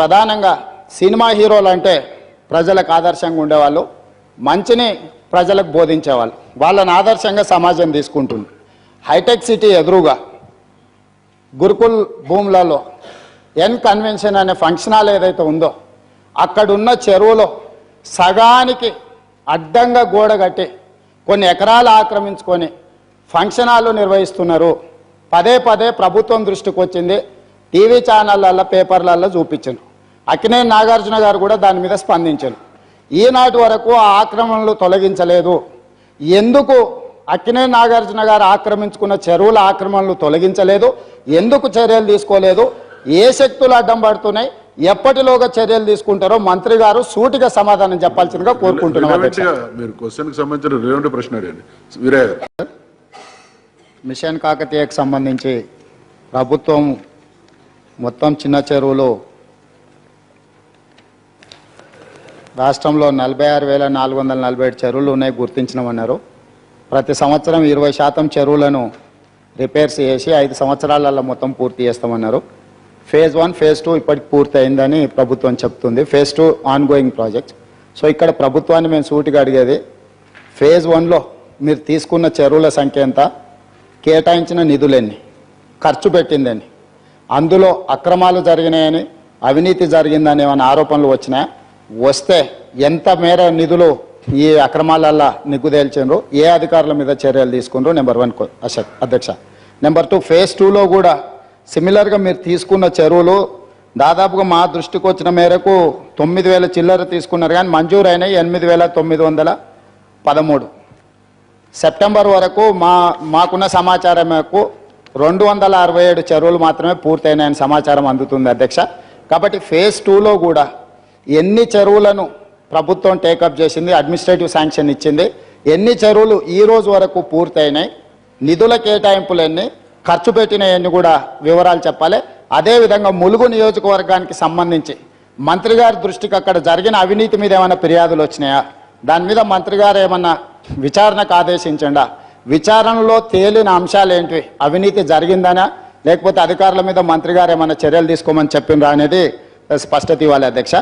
ప్రధానంగా సినిమా హీరోలు అంటే ప్రజలకు ఆదర్శంగా ఉండేవాళ్ళు మంచిని ప్రజలకు బోధించేవాళ్ళు. వాళ్ళని ఆదర్శంగా సమాజం తీసుకుంటుంది. హైటెక్ సిటీ ఎదురుగా గురుకుల్ భూములలో ఎన్ కన్వెన్షన్ అనే ఫంక్షన్ హాల్ ఏదైతే ఉందో అక్కడున్న చెరువులో సగానికి అడ్డంగా గోడ కట్టి కొన్ని ఎకరాలు ఆక్రమించుకొని ఫంక్షన్ హాల్ నిర్వహిస్తున్నారు. పదే పదే ప్రభుత్వం దృష్టికి వచ్చింది టీవీ ఛానళ్ళల్లో పేపర్లలో చూపించారు అక్కినే నాగార్జున గారు కూడా దాని మీద స్పందించారు. ఈనాటి వరకు ఆ ఆక్రమణలు తొలగించలేదు. ఎందుకు అక్కినే నాగార్జున గారు ఆక్రమించుకున్న చెరువుల ఆక్రమణలు తొలగించలేదు? ఎందుకు చర్యలు తీసుకోలేదు? ఏ శక్తులు అడ్డం పడుతున్నాయి? ఎప్పటిలోగా చర్యలు తీసుకుంటారో మంత్రి గారు సూటిగా సమాధానం చెప్పాల్సిందిగా కోరుకుంటున్నాం రిలవెంట్ అధ్యక్ష. గా మీరు క్వశ్చన్కి సంబంధించిన రిలవెంట్ ప్రశ్న అడగండి. వీరయ్య గారు మిషన్ కాకతీయకు సంబంధించి ప్రభుత్వం మొత్తం చిన్న చెరువులు రాష్ట్రంలో నలభై ఆరు వేల నాలుగు వందల నలభై ఏడు చెరువులు ఉన్నాయి గుర్తించినామన్నారు. ప్రతి సంవత్సరం ఇరవై శాతం చెరువులను రిపేర్స్ చేసి ఐదు సంవత్సరాలలో మొత్తం పూర్తి చేస్తామన్నారు. ఫేజ్ వన్ ఫేజ్ టూ ఇప్పటికి పూర్తి అయిందని ప్రభుత్వం చెప్తుంది. Phase two ongoing project so ఇక్కడ ప్రభుత్వాన్ని మేము సూటిగా అడిగేది ఫేజ్ వన్లో మీరు తీసుకున్న చెరువుల సంఖ్య ఎంత? కేటాయించిన నిధులెన్ని ఖర్చు పెట్టిందని అందులో అక్రమాలు జరిగినాయని అవినీతి జరిగిందని ఏమైనా ఆరోపణలు వచ్చినాయా? వస్తే ఎంత మేర నిధులు ఈ అక్రమాలల్లో నిగ్గుదేల్చిండ్రు ఏ అధికారుల మీద చర్యలు తీసుకుండ్రు నెంబర్ వన్ కో- అధ్యక్ష. నెంబర్ టూ ఫేజ్ టూలో కూడా సిమిలర్గా మీరు తీసుకున్న చెరువులు దాదాపుగా మా దృష్టికి వచ్చిన మేరకు తొమ్మిది వేల చిల్లర తీసుకున్నారు కానీ మంజూరైన ఎనిమిది వేల తొమ్మిది వందల పదమూడు. సెప్టెంబర్ వరకు మా మాకున్న సమాచారం మేరకు రెండు వందల అరవై ఏడు చెరువులు మాత్రమే పూర్తయినాయని సమాచారం అందుతుంది అధ్యక్ష. కాబట్టి ఫేజ్ టూలో కూడా ఎన్ని చెరువులను ప్రభుత్వం టేకప్ చేసింది అడ్మినిస్ట్రేటివ్ శాంక్షన్ ఇచ్చింది ఎన్ని చెరువులు ఈ రోజు వరకు పూర్తయినాయి నిధుల కేటాయింపులన్నీ ఖర్చు పెట్టినవన్నీ కూడా వివరాలు చెప్పాలి. అదేవిధంగా ములుగు నియోజకవర్గానికి సంబంధించి మంత్రి గారి దృష్టికి అక్కడ జరిగిన అవినీతి మీద ఏమైనా ఫిర్యాదులు వచ్చినాయా? దాని మీద మంత్రి గారు ఏమన్నా విచారణకు ఆదేశించండా? విచారణలో తేలిన అంశాలు ఏంటివి అవినీతి జరిగిందనా? లేకపోతే అధికారుల మీద మంత్రి గారు ఏమైనా చర్యలు తీసుకోమని చెప్పిండ్రా అనేది స్పష్టత ఇవ్వాలి అధ్యక్ష.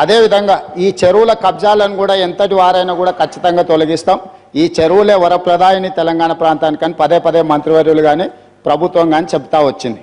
అదేవిధంగా ఈ చెరువుల కబ్జాలను కూడా ఎంతటి వారైనా కూడా ఖచ్చితంగా తొలగిస్తాం. ఈ చెరువులే వరప్రదాయని తెలంగాణ ప్రాంతానికి కానీ పదే పదే మంత్రివర్యులు కానీ ప్రభుత్వం కానీ చెప్తా వచ్చింది.